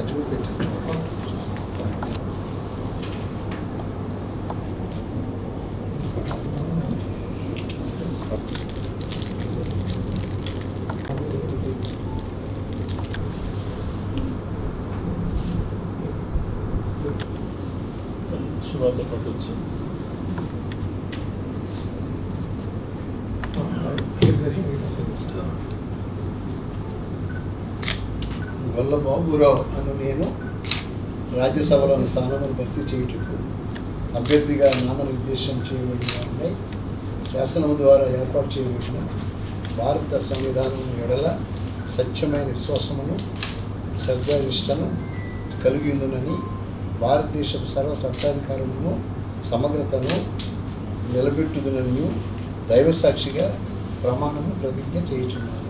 전체적으로 조금 수고하셨겠지. బాబురావు అను నేను రాజ్యసభలోని స్థానమును భర్తీ చేయుటకు అభ్యర్థిగా నామనిర్దేశం చేయబడిన శాసనం ద్వారా ఏర్పాటు చేయబడిన భారత సంవిధానం ఎడల సత్యమైన విశ్వాసమును శ్రద్ధానిష్టను కలిగి ఉందని భారతదేశపు సర్వ సత్తాధికారమును సమగ్రతను నిలబెట్టుదునని దైవసాక్షిగా ప్రమాణము ప్రతిజ్ఞ చేయుచున్నాను.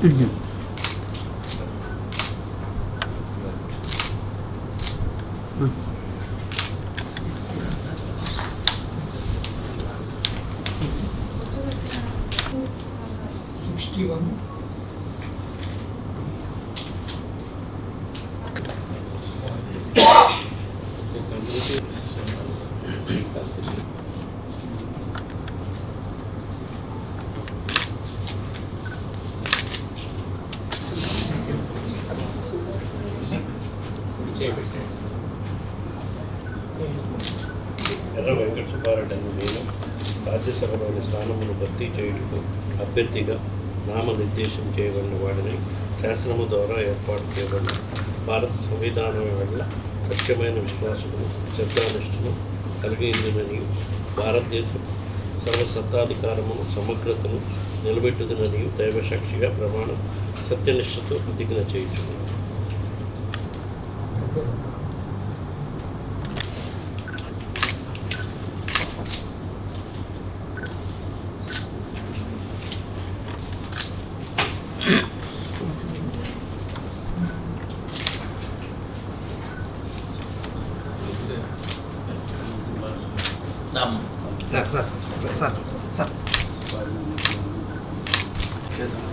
뚫려. 응. వన్ ఎర్ర వెంకట సుబ్బారెడ్డి అని నేను రాజ్యసభలోని స్థానమును భర్తీ చేయుటకు అభ్యర్థిగా నామనిర్దేశం చేయబడిన వాడిని శాసనము ద్వారా ఏర్పాటు చేయబడిన భారత సంవిధానం వల్ల సత్యమైన విశ్వాసమును శ్రద్ధానిష్టను కలిగిందినని భారతదేశం సర్వసత్తాధికారమును సమగ్రతను నిలబెట్టుదనని దైవసాక్షిగా ప్రమాణం సత్యనిష్టతో ప్రతిజ్ఞ చేయించుకున్నాను చేద్దాం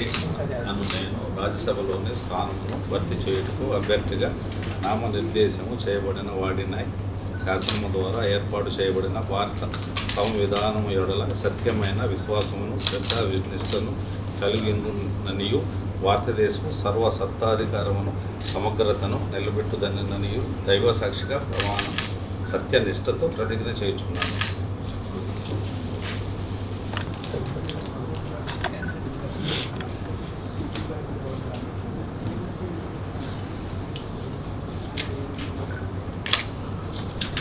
రఘునాథ్ నన్ను నేను రాజ్యసభలోని స్థానమును భర్తీ చేయుటకు అభ్యర్థిగా నామనిర్దేశము చేయబడిన వాడినై శాసనము ద్వారా ఏర్పాటు చేయబడిన భారత సంవిధానము ఎడల సత్యమైన విశ్వాసమును శ్రద్ధ నిష్టను కలిగిందనియు భారతదేశము సర్వసత్తాధికారమును సమగ్రతను నిలబెట్టుదననియు దైవ సాక్షిగా ప్రమాణం సత్యనిష్టతో ప్రతిజ్ఞ చేయుచున్నాను.